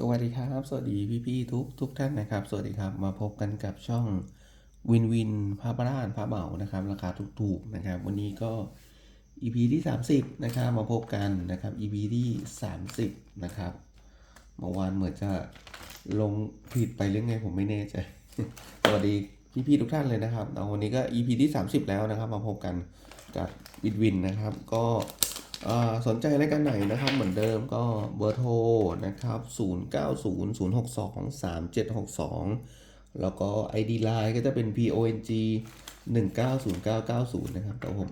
สวัสดีครับ สวัสดีพี่ๆทุกทุกท่านนะครับ สวัสดีครับ มาพบกันกับช่องวินวินพระบ้านพระเหมานะครับ ราคาถูกๆนะครับ วันนี้ก็ EP ที่ 30 นะครับ มาพบกันนะครับ EP ที่ 30 นะครับ เมื่อวานเหมือนจะลงผิดไปเรื่องไงผมไม่แน่ใจ สวัสดีพี่ๆทุกท่านเลยนะครับวันนี้ก็ EP ที่ 30 แล้วนะครับ มาพบกันกับวินวินนะครับ ก็ สนใจรายการไหนนะครับเหมือนเดิมก็เบอร์โทรนะครับ 0900623762 แล้วก็ ID Line ก็จะเป็น PONG 190990 นะครับแต่ผม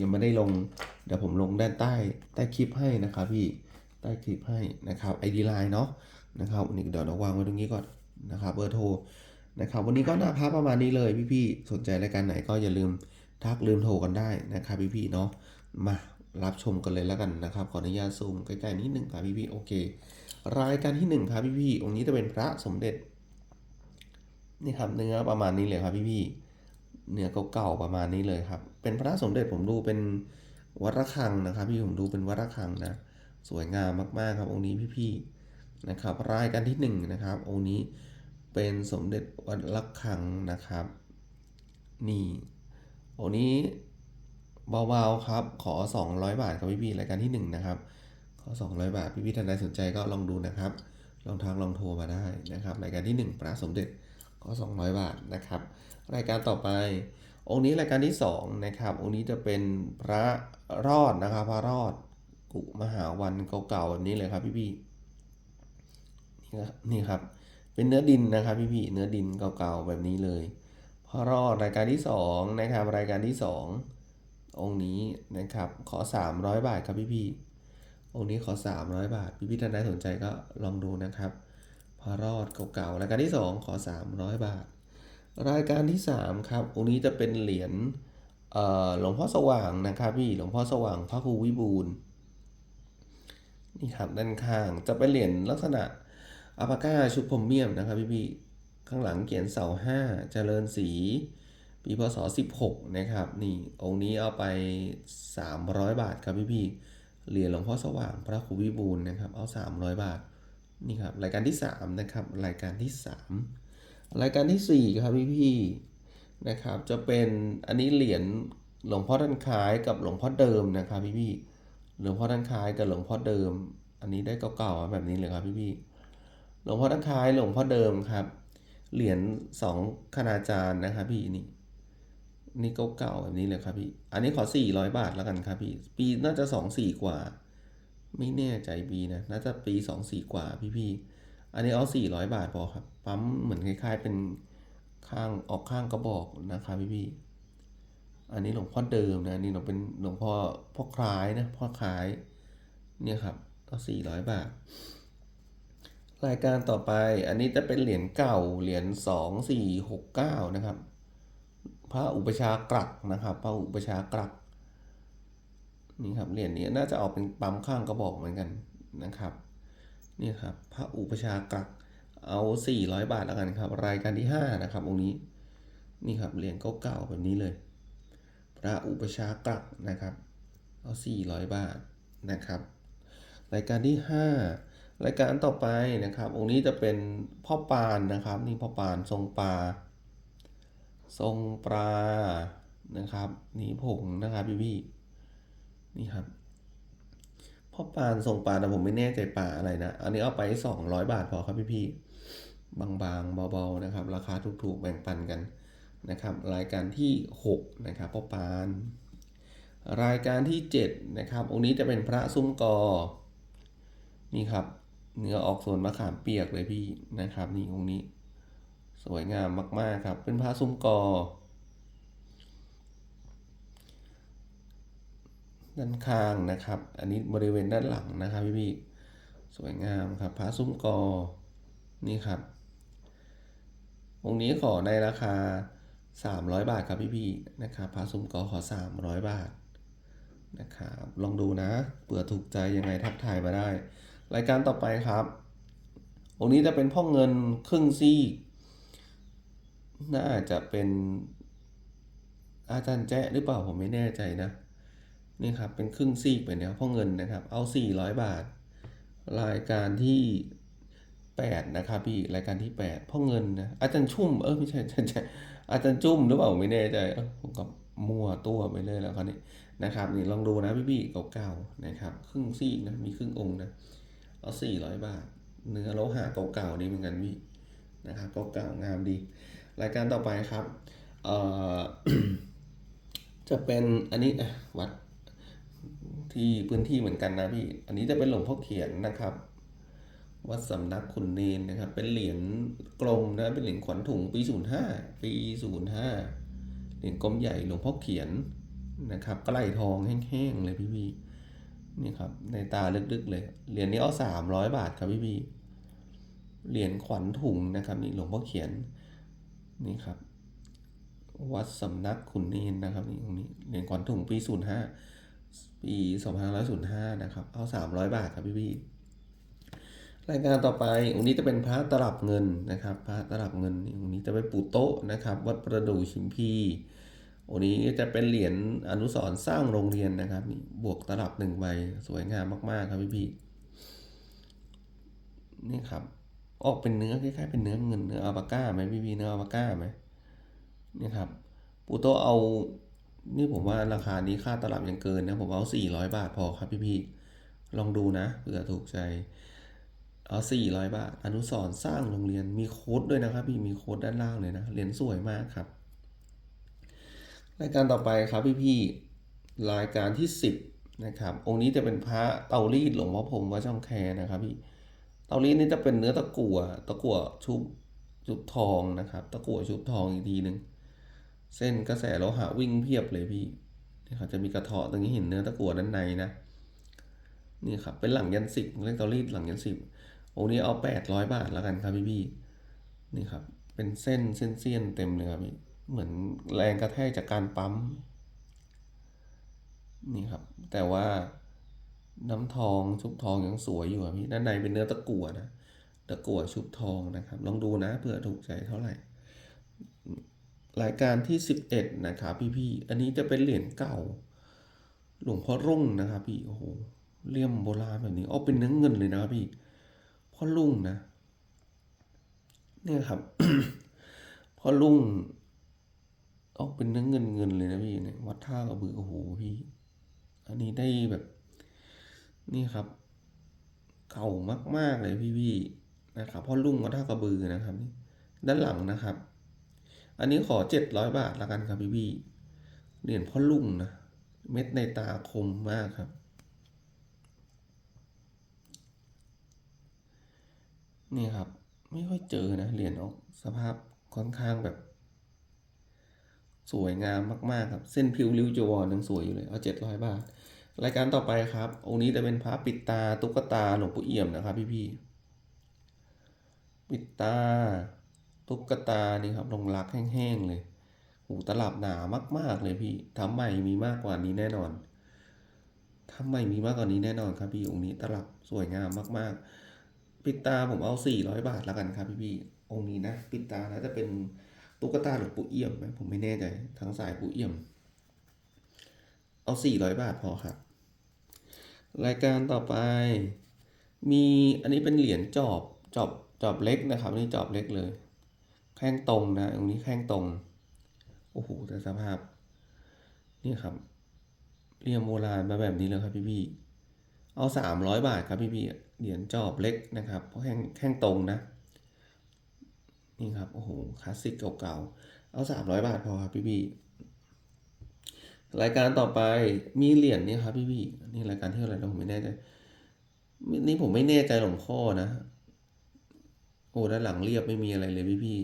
ยังไม่ได้ลง เดี๋ยวผมลงด้านใต้ใต้คลิปให้นะครับพี่ใต้คลิปให้นะครับ ID Line เนาะนะครับวันนี้เดี๋ยวเราวางไว้ตรงนี้ก่อนนะครับเบอร์โทรนะครับวันนี้ก็หน้าพับประมาณนี้เลยพี่ๆสนใจรายการไหนก็อย่าลืมทักลืมโทรกันได้นะครับพี่ๆเนาะมา รับชมกันเลยแล้วกันนะครับ ขออนุญาตซูมใกล้ๆนิดหนึ่งครับพี่ๆโอเค รายการที่หนึ่งครับพี่ๆองค์นี้จะเป็นพระสมเด็จนี่ครับเนื้อประมาณนี้เลยครับพี่ๆเนื้อเก่าๆประมาณนี้เลยครับ เป็นพระสมเด็จผมดูเป็นวัดระฆังนะครับ พี่ผมดูเป็นวัดระฆังนะสวยงามมากๆครับองค์นี้พี่ๆนะครับ รายการที่หนึ่งนะครับองค์นี้เป็นสมเด็จวัดระฆังนะครับ นี่องค์นี้ เบาๆครับ ขอ 200 บาทครับพี่ๆรายการที่หนึ่งนะครับ ขอ 200 บาท พี่ๆท่านใดสนใจก็ลองดูนะครับ ลองทางลองโทรมาได้นะครับ รายการที่ 1 พระสมเด็จก็ 200 บาทนะครับ รายการต่อไป องค์นี้รายการที่ 2 นะครับ องค์นี้จะเป็นพระรอดนะครับ พระรอด กุมหาวันเก่าๆแบบนี้เลยครับพี่ๆนี่ครับนี่ครับ เป็นเนื้อดินนะครับพี่ๆเนื้อดินเก่าๆแบบนี้เลย พระรอดรายการที่2นะครับ รายการที่ 2 องค์นี้นะครับ ขอ 300 บาทครับพี่ๆองค์นี้ขอ 300 บาท พี่พี่ท่านใดสนใจก็ลองดูนะครับพระรอดเก่าๆรายการที่ 2 ขอ 300 บาท รายการที่ 3 ครับ องค์นี้จะเป็นเหรียญหลวงพ่อสว่างนะครับพี่หลวงพ่อสว่างพระครูวิบูลนี่ครับด้านข้างจะเป็นเหรียญลักษณะอัปาก้าชุบพรมเมียมนะครับพี่พี่ข้างหลังเขียนเสาห้าเจริญศรี ปีพศ 16 นะครับ นี่องค์นี้เอาไป 300 บาทครับพี่พี่เหรียญหลวงพ่อสว่างพระครูวิบูลนะครับ เอา 300 บาทนี่ครับรายการที่ 3 นะครับ รายการที่ 3 รายการทีสี่ 4 ครับพี่พี่นะครับ จะเป็นอันนี้เหรียญหลวงพ่อด้านคล้ายกับหลวงพ่อเดิมนะครับพี่พี่หลวงพ่อด้านคล้ายกับหลวงพ่อเดิม อันนี้ได้เก่าๆแบบนี้เลยครับพี่พี่หลวงพ่อด้านคล้ายหลวงพ่อเดิมครับเหรียญสองคณาจารย์นะครับพี่นี่ นี่เก่าๆแบบนี้เลยครับพี่ อันนี้ขอ 400 บาทแล้วกันครับพี่ ปีน่าจะ 2 4 กว่า ไม่แน่ใจปีนะ น่าจะปี 2 4 กว่าพี่ๆ อันนี้เอา 400 บาทพอครับ ปั๊มเหมือนคล้ายๆ เป็นข้างออกข้างกระบอกนะครับพี่ๆ อันนี้หลวงพ่อเดิมนะนนี่หลวงเป็นหลวงพ่อพ่อคล้ายนะพ่อคล้าย เนี่ยครับเอา 400 บาท รายการต่อไป อันนี้จะเป็นเหรียญเก่า เหรียญ 2 4 6 9 นะครับ พระอุปชากรักนะครับ พระอุปชากรักนี่ครับเหรียญนี้น่าจะออกเป็นปั๊มข้างกระบอกเหมือนกันนะครับนี่ครับพระอุปชากรักเอา 400 บาทแล้วกันครับ รายการที่ 5 นะครับองค์นี้นี่ครับเหรียญเก่าๆแบบนี้เลย พระอุปชากรักนะครับ เอา 400 บาทนะครับ รายการที่ 5 รายการต่อไปนะครับ องค์นี้จะเป็นพ่อปานนะครับ นี่พ่อปานทรงปลา ทรงปลานะครับ นี่ผงนะครับพี่พี่นี่ครับพ่อปานทรงปลาแต่ผมไม่แน่ใจปลาอะไรนะ อันนี้เอาไป 200 บาทพอครับพี่พี่บางๆเบาๆนะครับ ราคาถูกๆแบ่งปันกันนะครับ รายการที่ 6 นะครับพ่อปาน รายการที่ 7 นะครับ องค์นี้จะเป็นพระซุ้มกอ นี่ครับ เนื้อออกส่วนมะขามเปียกเลยพี่นะครับ นี่องค์นี้ สวยงามมาก ๆ ครับ เป็นพระซุ้มกอ ด้านข้างนะครับ อันนี้บริเวณด้านหลังนะครับพี่พี่ๆสวยงามครับพระซุ้มกอ นี่ครับองค์นี้ขอในราคา 300 บาทครับพี่พี่ๆนะครับพระซุ้มกอขอ 300 บาทนะครับลองดูนะเผื่อถูกใจยังไงทักทายมาได้ รายการต่อไปครับองค์นี้จะเป็นพ่อเงินครึ่งซี่ น่าจะเป็นอาจารย์แจ๊หรือเปล่าผมไม่แน่ใจนะ นี่ครับเป็นครึ่งซีกไปเนี่ยพ่อเงินนะครับ เอา 400 บาท รายการที่แปดนะครับพี่รายการที่แปดพ่อเงินนะอาจารย์ชุ่มเออไม่ใช่ใช่ใช่อาจารย์จุ้มหรือเปล่าไม่แน่ใจเออผมก็มั่วตัวไปเลยแล้วคราวนี้นะครับนี่ลองดูนะพี่พี่ๆเก่าๆนะครับ ครึ่งซี่นะมีครึ่งองค์นะเอาสี่ร้อยบาท เนื้อโลหะเก่าๆนี่เหมือนกันพี่นะครับเก่าๆงามดี รายการต่อไปครับเอ่อจะเป็นอันนี้วัดที่พื้นที่เหมือนกันนะพี่ อันนี้จะเป็นหลวงพ่อเขียนนะครับ วัดสำนักขุนเนนนะครับ เป็นเหรียญกลมนะ เป็นเหรียญขวัญถุงปี05ปี05เหรียญกลมใหญ่หลวงพ่อเขียนนะครับใกล้ทองแห้งๆเลยพี่พี่ๆนี่ครับในตาลึกๆเลย เหรียญนี้เอา300บาทครับพี่พี่ๆเหรียญขวัญถุงนะครับนี่หลวงพ่อเขียน นี่ครับ วัดสำนักขุนเนนนะครับนี่ตรงนี้เหรียญขวัญถุงปี05ปี2505นะครับ เอา300บาทครับพี่พี่ๆรายการต่อไปองค์นี้จะเป็นพระตลับเงินนะครับ พระตลับเงินนี่องค์นี้จะเป็นปู่โต๊ะนะครับ วัดประดู่ชิมพีองค์นี้จะเป็นเหรียญอนุสรสร้างโรงเรียนนะครับนี่บวกตลับหนึ่งใบสวยงามมาก ๆ ครับพี่พี่ๆนี่ครับ ออกเป็นเนื้อคล้ายๆเป็นเนื้อเงินเนื้ออัลปาก้าไหมพี่พีเนื้ออัลปาก้าไหมนี่ครับปู่โตเอา นี่ผมว่าราคานี้ค่าตลับยังเกินนะผมเอาสี่ร้อยบาทพอครับพี่พี่ลองดูนะเผื่อถูกใจ เอาสี่ร้อยบาท อนุสรสร้างโรงเรียนมีโค้ดด้วยนะครับ พี่มีโค้ดด้านล่างเลยนะเหรียญสวยมากครับ รายการต่อไปครับพี่พี่รายการที่สิบนะครับองค์นี้จะเป็นพระเตารีดหลวงพ่อพรมวัดช่องแคนะครับพี่ เตารีดนี่จะเป็นเนื้อตะกั่วตะกั่วชุบชุบทองนะครับ ตะกั่วชุบทองอีกทีหนึ่งเส้นกระแสโลหะวิ่งเพียบเลยพี่นี่ครับจะมีกระเทาะตรงนี้เห็นเนื้อตะกั่วด้านในนะนี่ครับเป็นหลังยันสิบเรียกเตารีดหลังยันสิบองนี้เอาแปดร้อยบาทแล้วกันครับพี่พี่นี่ครับ เป็นเส้นเส้นเสี้ยนเต็มเลยครับพี่เหมือนแรงกระแทกจากการปั๊มนี่ครับ แต่ว่า น้ำทองชุบทองยังสวยอยู่ครับพี่ด้านในเป็นเนื้อตะกั่วนะตะกั่วชุบทองนะครับ ลองดูนะเผื่อถูกใจเท่าไหร่รายการที่สิบเอ็ดนะครับพี่พี่ๆอันนี้จะเป็นเหรียญเก่า หลวงพ่อรุ่งนะครับพี่โอ้โหเลี่ยมโบราณแบบนี้เอาเป็นเนื้อเงินเลยนะครับพี่พ่อลุงนะ เนี่ยครับพ่อลุงออกเป็นเนื้อเงินเงินเลยนะพี่เนี่ยวัดท่ากระบือโอ้โหพี่ อันนี้ได้แบบ นี่ครับ เก่ามากๆเลยพี่พี่ๆนะครับพ่อลุงวัดท่ากระบือนะครับนี่ด้านหลังนะครับ อันนี้ขอเจ็ดร้อยบาทละกันครับพี่พี่ๆเหรียญพ่อลุงนะเม็ดในตาคมมากครับ นี่ครับ ไม่ค่อยเจอนะเหรียญออกสภาพค่อนข้างแบบ สวยงามมากๆครับ เส้นผิวริ้วจีวรยังสวยอยู่เลย เอาเจ็ดร้อยบาท รายการต่อไปครับ องค์นี้จะเป็นพระปิดตาตุ๊กตาหลวงปู่เอี่ยมนะครับ พี่ๆปิดตาตุ๊กตานี่ครับลงรักแห้งๆเลยหูตลับหนามาก ๆ เลยพี่ทำใหม่มีมากกว่านี้แน่นอนทำใหม่มีมากกว่านี้แน่นอนครับพี่องค์นี้ตลับสวยงามมากๆ ปิดตาผมเอาสี่ร้อยบาทแล้วกันครับ พี่พี่ๆองค์นี้นะปิดตานะจะเป็นตุ๊กตาหลวงปู่เอี่ยมไหมผมไม่แน่ใจทางสายปู่เอี่ยม เอาสี่ร้อยบาทพอครับ รายการต่อไป มีอันนี้เป็นเหรียญจอบจอบจอบเล็กนะครับนี่จอบเล็กเลย แข้งตรงนะตรงนี้แข้งตรงโอ้โหแต่สภาพ นี่ครับเรียมโบราณมาแบบนี้เลยครับพี่พี่ๆเอาสามร้อยบาทครับพี่พี่ๆเหรียญจอบเล็กนะครับ เพราะแข้งแข้งตรงนะ นี่ครับโอ้โหคลาสสิกเก่าๆเอาสามร้อยบาทพอครับพี่พี่ๆ รายการต่อไปมีเหรียญนี่ครับพี่พี่นี่รายการที่อะไรเราผมไม่แน่ใจนี่ผมไม่แน่ใจหลวงพ่อนะ โอ้ด้านหลังเรียบไม่มีอะไรเลยพี่พี่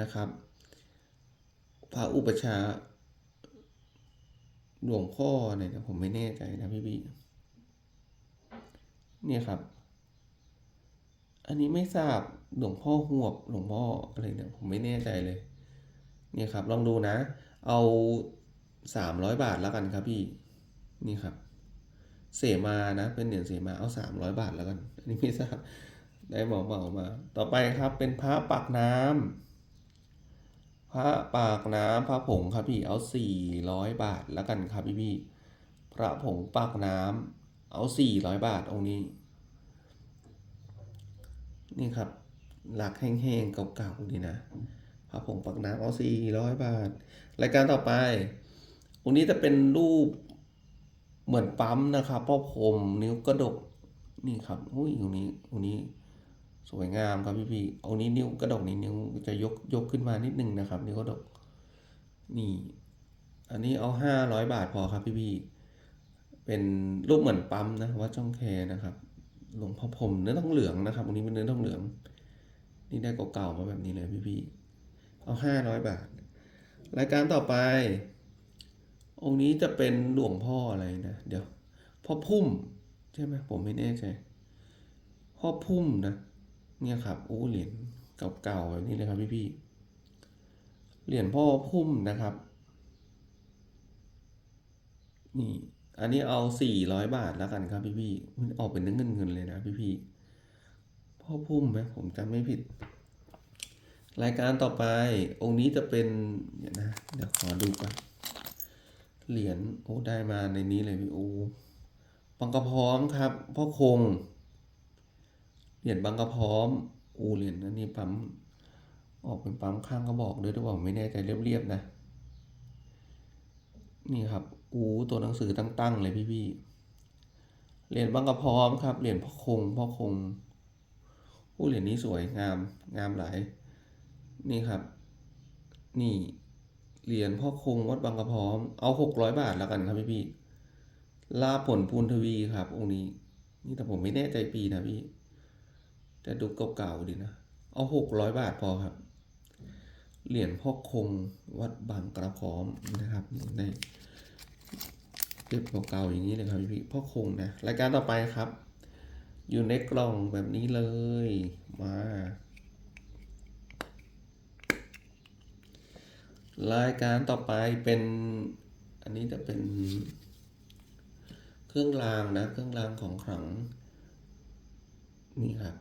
นะครับพระอุปชาหลวงพ่อเนี่ยผมไม่แน่ใจนะพี่พี่เนี่ยครับ อันนี้ไม่ทราบหลวงพ่อหวบหลวงพ่ออะไรเนี่ยผมไม่แน่ใจเลย เนี่ยครับ ลองดูนะ เอา สามร้อยบาทแล้วกันครับพี่ นี่ครับ เสมานะ เป็นเหรียญเสมาเอาสามร้อยบาทแล้วกัน อันนี้ไม่ทราบ ได้เหมาเหมามา ต่อไปครับเป็นพระปากน้ำพระปากน้ำพระผงครับพี่ เอาสี่ร้อยบาทแล้วกันครับพี่พี่ พระผงปากน้ำเอาสี่ร้อยบาทองค์นี้ นี่ครับ หลักแห้งๆเก่าๆดีนะพระผงปักน้ำเอาสี่ร้อยบาท รายการต่อไป องค์นี้จะเป็นรูปเหมือนปั๊มนะครับพ่อพรมนิ้วกระดกนี่ครับอุ้ยองนี้องนี้สวยงามครับพี่พี่องนี้นิ้วกระดกนี่นิ้วจะยกยกขึ้นมานิดนึงนะครับ นิ้วกระดกนี่ อันนี้เอาห้าร้อยบาทพอครับพี่พี่เป็นรูปเหมือนปั๊มนะวัดช่องแคนะครับหลวงพ่อพรมเนื้อทองเหลืองนะครับอันนี้เป็นเนื้อทองเหลือง นี่ได้เก่าๆมาแบบนี้เลยพี่พี่เอาห้าร้อยบาท รายการต่อไป องค์นี้จะเป็นหลวงพ่ออะไรนะ เดี๋ยวพ่อพุ่มใช่ไหมผมไม่แน่ใจพ่อพุ่มนะ เนี่ยครับโอ้เหรียญเก่าๆแบบนี้เลยครับพี่ๆเหรียญพ่อพุ่มนะครับนี่อันนี้เอาสี่ร้อยบาทแล้วกันครับพี่พี่ๆมันออกเป็นเงินเงินๆเลยนะพี่พี่ๆพ่อพุ่มไหมผมจำไม่ผิด รายการต่อไปองค์นี้จะเป็นเดี๋ยวนะ เดี๋ยวขอดูก่อน เหรียญโอ้ได้มาในนี้เลยพี่โอ้ปังกระพร้อมครับพ่อคง เหรียญบางกระพร้อมโอูเหรียญอันนี้ปั๊มออกเป็นปั๊มข้างกระบอกด้วยหรือเปล่าไม่แน่ใจเรียบๆนะ นี่ครับอูตัวหนังสือตั้งๆเลยพี่ๆเหรียญบางกระพร้อมครับเหรียญพ่อคงพ่อคงอูเหรียญนี้สวยงามงามหลายนี่ครับ นี่ เหรียญพ่อคงวัดบางกระพร้อม เอาหกร้อยบาทแล้วกันครับพี่ๆลาผลพูนทวีครับ องค์นี้ นี่แต่ผมไม่แน่ใจปีนะพี่ แต่ดูเก่าๆดีนะ เอาหกร้อยบาทพอครับ เหรียญพ่อคงวัดบางกระพร้อมนะครับในเก็บเก่าๆอย่างนี้เลยครับพี่พ่อคงนะ รายการต่อไปครับ อยู่ในกล่องแบบนี้เลย มา รายการต่อไปเป็น อันนี้จะเป็น เครื่องรางนะ เครื่องรางของขลัง นี่ครับ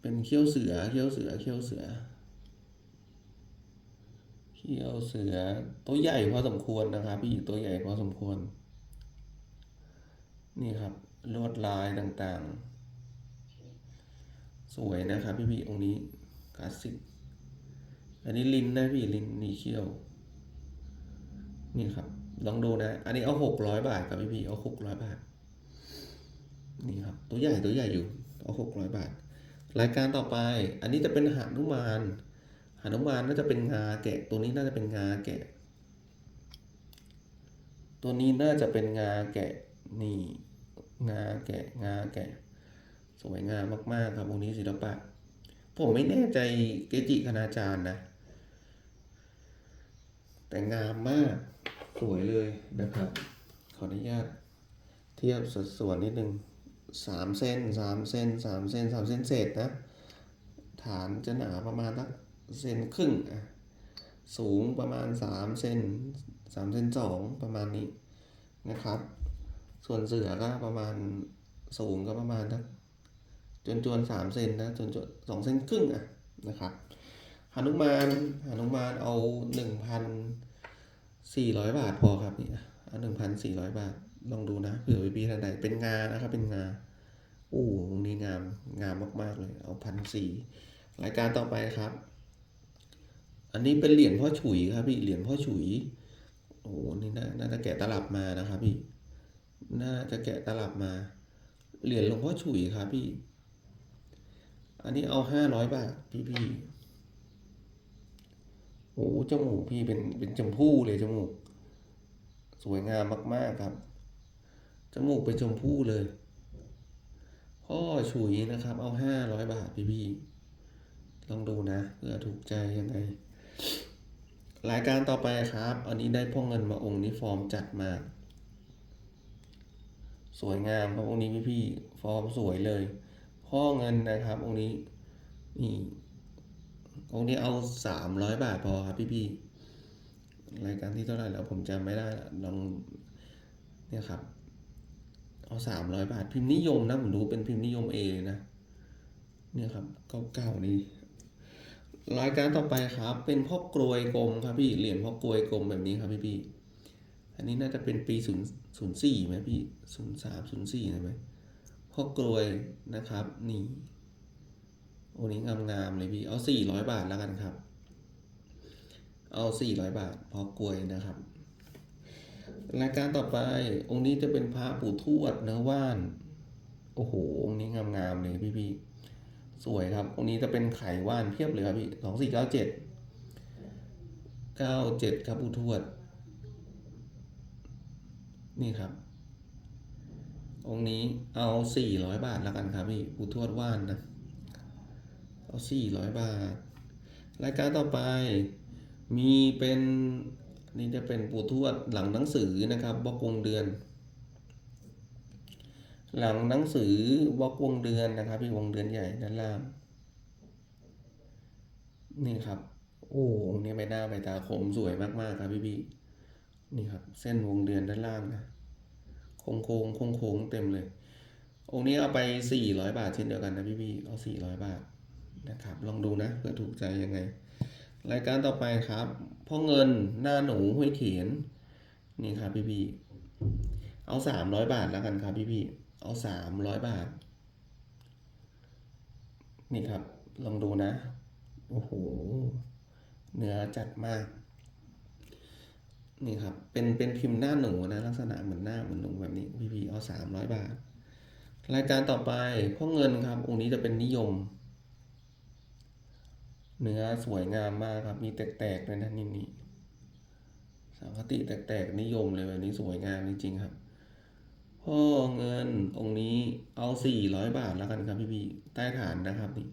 เป็นเขี้ยวเสือ เขี้ยวเสือ เขี้ยวเสือ เขี้ยวเสือ ตัวใหญ่พอสมควรนะครับ พี่ตัวใหญ่พอสมควร นี่ครับ ลวดลายต่างๆ สวยนะครับพี่พี่องค์นี้คลาสสิก อันนี้ลินนะพี่ลินนีเขี้ยว นี่ครับ ลองดูนะ อันนี้เอาหกร้อยบาทครับพี่พี่เอาหกร้อยบาท นี่ครับ ตัวใหญ่ตัวใหญ่อยู่ เอาหกร้อยบาท รายการต่อไป อันนี้จะเป็นหานุมานหานุมานน่าจะเป็นงาแกะ ตัวนี้น่าจะเป็นงาแกะ ตัวนี้น่าจะเป็นงาแกะ นี่ งาแกะ งาแกะ สวยงามมากๆครับองค์นี้ศิลปะผมไม่แน่ใจเกจิคณาจารย์นะ แต่งามมากสวยเลยนะครับ ขออนุญาตเทียบสัดส่วนนิดนึงสามเส้นสามเส้นสามเส้นสามเส้นเศษนะ ฐานจะหนาประมาณสักเซนครึ่งอะสูงประมาณสามเซนสามเซนสองประมาณนี้นะครับ ส่วนเสือก็ประมาณสูงก็ประมาณสักจนจวนสามเซนนะจนจนสองเซนครึ่งอะนะครับ หนุมานหนุมานเอาหนึ่งพันสี่ร้อยบาทพอครับนี่เอาหนึ่งพันสี่ร้อยบาท ลองดูนะเผื่อไปปีท่านใดเป็นงานะครับ เป็นงาอู้ตรงนี้งามงามมากๆเลย เอาพันสี่รายการต่อไปครับ อันนี้เป็นเหรียญพ่อฉุยครับพี่เหรียญพ่อฉุย โอ้โหนี่น่าน่าจะแกะตลับมานะครับพี่น่าจะแกะตลับมา เหรียญหลวงพ่อฉุยครับพี่ อันนี้เอาห้าร้อยบาทพี่พี่ โอ้จมูกพี่เป็นเป็นชมพู่เลยจมูก สวยงามมาก ๆครับ จมูกเป็นชมพู่เลย พ่อฉุยนะครับ เอาห้าร้อยบาทพี่พี่ลองดูนะเพื่อถูกใจยังไงรายการต่อไปครับ อันนี้ได้พ่อเงินมาองค์นี้ฟอร์มจัดมา สวยงามครับองค์นี้พี่พี่ฟอร์มสวยเลย พ่อเงินนะครับองค์นี้นี่ องค์นี้เอาสามร้อยบาทพอครับพี่พี่รายการที่เท่าไหร่แล้วผมจำไม่ได้ละลองเนี่ยครับ เอาสามร้อยบาท พิมพ์นิยมนะผมดูเป็นพิมพ์นิยมเอเลยนะ เนี่ยครับเก่าๆนี่รายการต่อไปครับ เป็นพ่อกรวยกลมครับพี่เหรียญพ่อกรวยกลมแบบนี้ครับพี่พี่อันนี้น่าจะเป็นปีศูนย์ศูนย์สี่ไหมพี่ศูนย์สามศูนย์สี่ใช่ไหมพ่อกลวยนะครับ นี่ โอ้นี้งามๆเลยพี่ เอาสี่ร้อยบาทแล้วกันครับ เอาสี่ร้อยบาทพอกลวยนะครับ รายการต่อไปองค์นี้จะเป็นพระปู่ทวดเนื้อว่าน โอ้โห องค์นี้งามๆเลยพี่พี่ๆสวยครับ องค์นี้จะเป็นไขว่านเพียบเลยครับพี่สองสี่เก้าเจ็ดเก้าเจ็ดครับปู่ทวด นี่ครับองค์นี้เอาสี่ร้อยบาทแล้วกันครับพี่ปู่ทวดว่านนะ เอาสี่ร้อยบาท รายการต่อไปมีเป็นนี่จะเป็นปู่ทวดหลังหนังสือนะครับบล็อกวงเดือน หลังหนังสือบล็อกวงเดือนนะครับพี่วงเดือนใหญ่ด้านล่างนี่ครับ โอ้องนี้ใบหน้าใบตาคมสวยมากๆครับพี่พี่นี่ครับ เส้นวงเดือนด้านล่างนะโค้งโค้งโค้งโค้งเต็มเลย องค์นี้เอาไปสี่ร้อยบาทเช่นเดียวกันนะพี่พี่เอาสี่ร้อยบาท นะครับ ลองดูนะเผื่อถูกใจยังไง รายการต่อไปครับพ่อเงินหน้าหนูห้วยเขียน นี่ครับพี่พี่เอาสามร้อยบาทแล้วกันครับพี่พี่เอาสามร้อยบาท นี่ครับ ลองดูนะ โอ้โห เนื้อจัดมาก นี่ครับ เป็นเป็นพิมพ์หน้าหนูนะ ลักษณะเหมือนหน้าเหมือนหนูแบบนี้พี่พี่เอาสามร้อยบาท รายการต่อไปพ่อเงินครับองค์นี้จะเป็นนิยม เนื้อสวยงามมากครับ มีแตกๆเลยนะนี่นี่สังคติแตกๆนิยมเลยแบบนี้สวยงามจริงๆครับพ่อเงินองค์นี้เอาสี่ร้อยบาทแล้วกันครับพี่พี่ๆใต้ฐานนะครับนี่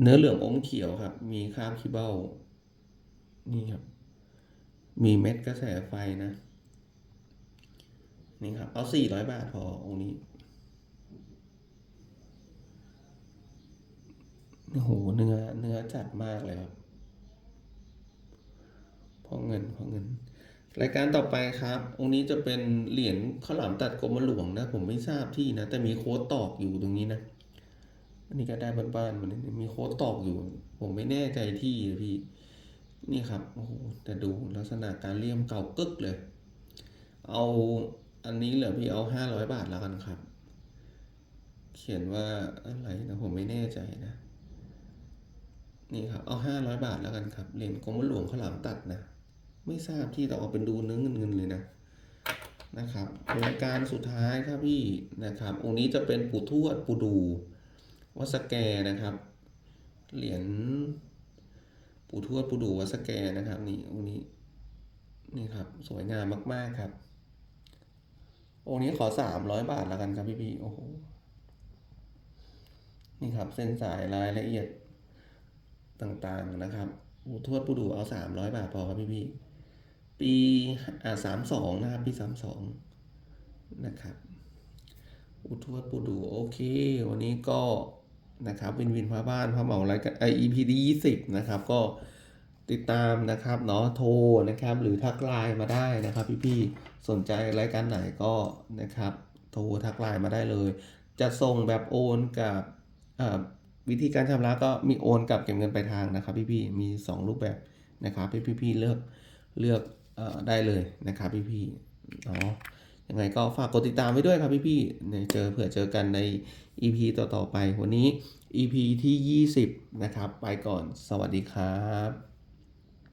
เนื้อเหลืองอมเขียวครับ มีคราบขี้เบ้า นี่ครับ มีเม็ดกระแสไฟนะ นี่ครับ เอาสี่ร้อยบาทพอองค์นี้ โอ้โหเนื้อเนื้อจัดมากเลยครับพอเงินพอเงิน รายการต่อไปครับ องค์นี้จะเป็นเหรียญข้าวหลามตัดกรมหลวงนะ ผมไม่ทราบที่นะ แต่มีโค้ดตอกอยู่ตรงนี้นะอันนี้ก็ได้บ้านๆมันมีโค้ดตอกอยู่ ผมไม่แน่ใจที่พี่ นี่ครับโอ้โหแต่ดูลักษณะการเลี่ยมเก่ากึกเลย เอาอันนี้เหรอพี่เอาห้าร้อยบาทแล้วกันครับ เขียนว่าอะไรนะผมไม่แน่ใจนะ นี่ครับเอาห้าร้อยบาทแล้วกันครับเหรียญกรมหลวงข้าวหลามตัดนะ ไม่ทราบที่แต่เอาเป็นดูเนื้อเงินเงินๆเลยนะนะครับรายการสุดท้ายครับพี่นะครับ องค์นี้จะเป็นปู่ทวดปู่ดูวัดสแกนะครับ เหรียญปู่ทวดปู่ดูวัดสแกนะครับ นี่องค์นี้นี่ครับ สวยงามมาก ๆครับ องค์นี้ขอสามร้อยบาทแล้วกันครับพี่พี่ๆโอ้โหนี่ครับ เส้นสายรายละเอียด ต่างๆนะครับปู่ทวดปูดูเอาสามร้อยบาทพอครับพี่พี่ๆปีอ่าสามสองนะครับ ปีสามสองนะครับปูทวดปูดูโอเค วันนี้ก็นะครับวินวินพระบ้านพระเหมารายการไอ EP ที่ยี่สิบนะครับ ก็ติดตามนะครับเนาะโทรนะครับ หรือทักไลน์มาได้นะครับ พี่ๆสนใจรายการไหนก็นะครับ โทรทักไลน์มาได้เลย จะส่งแบบโอนกับอ่า วิธีการชำระก็มีโอนกับเก็บเงินปลายทางนะครับพี่ๆมี 2 รูปแบบนะครับพี่ๆเลือกเลือกอได้เลยนะครับพี่ๆเนาะยังไงก็ฝากกดติดตามไว้ด้วยครับพี่ๆเนี่ยเจอเผื่อเจอกันใน EP ต่อๆไปวันนี้ EP ที่ 20 นะครับ ไปก่อนสวัสดีครับ